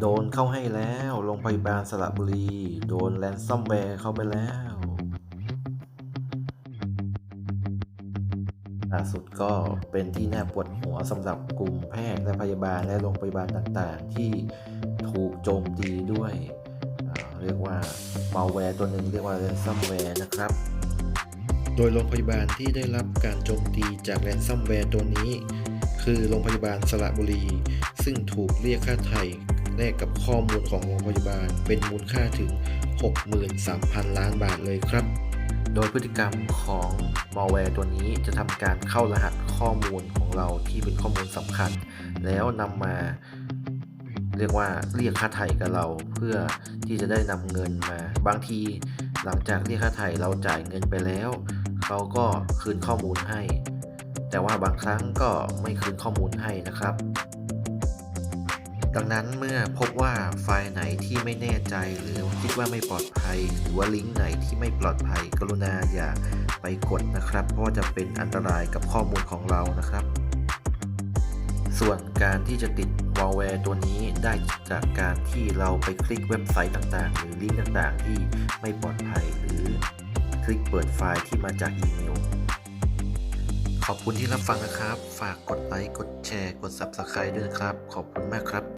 โดนเข้าให้แล้ว โรงพยาบาลสระบุรี โดนแรนซัมแวร์เข้าไปแล้วล่าสุดก็เป็นที่น่าปวดหัวสำหรับกลุ่มแพทย์และพยาบาลและโรงพยาบาลต่างๆ ที่ถูกโจมตีด้วยเรียกว่ามาแวร์ตัวหนึ่งเรียกว่าแรนซัมแวร์นะครับ โดยโรงพยาบาลที่ได้รับการโจมตีจากแรนซัมแวร์ตัวนี้ คือโรงพยาบาลสระบุรี ซึ่งถูกเรียกค่าไถ่ แลกกับข้อมูลของโรงพยาบาล เป็นมูลค่าถึง 63,000 ล้านบาทเลยครับ โดยพฤติกรรมของม a l w a r e ตัวนี้จะทำการเข้ารหัสข้อมูลของเราที่เป็นข้อมูลสำคัญ แล้วนำมาเรียกว่าเรียกค่าไถ่กับเราเพื่อที่จะได้นำเงินมา บางทีหลังจากเรียกค่าไถ่เราจ่ายเงินไปแล้วเขาก็คืนข้อมูลให้ แต่ว่าบางครั้งก็ไม่คืนข้อมูลให้นะครับ ดังนั้นเมื่อพบว่าไฟล์ไหนที่ไม่แน่ใจหรือคิดว่าไม่ปลอดภัย หรือว่าลิงก์ไหนที่ไม่ปลอดภัย กรุณาอย่าไปกดนะครับ เพราะว่าจะเป็นอันตรายกับข้อมูลของเรานะครับ ส่วนการที่จะติดวอลแวร์ตัวนี้ได้จากการที่เราไปคลิกเว็บไซต์ต่างๆ หรือลิงก์ต่างๆ ที่ไม่ปลอดภัยหรือคลิกเปิดไฟล์ที่มาจากอีเมลขอบคุณที่รับฟังนะครับ ฝากกดไลค์ กดแชร์ กด Subscribe ด้วยนะครับ ขอบคุณมากครับ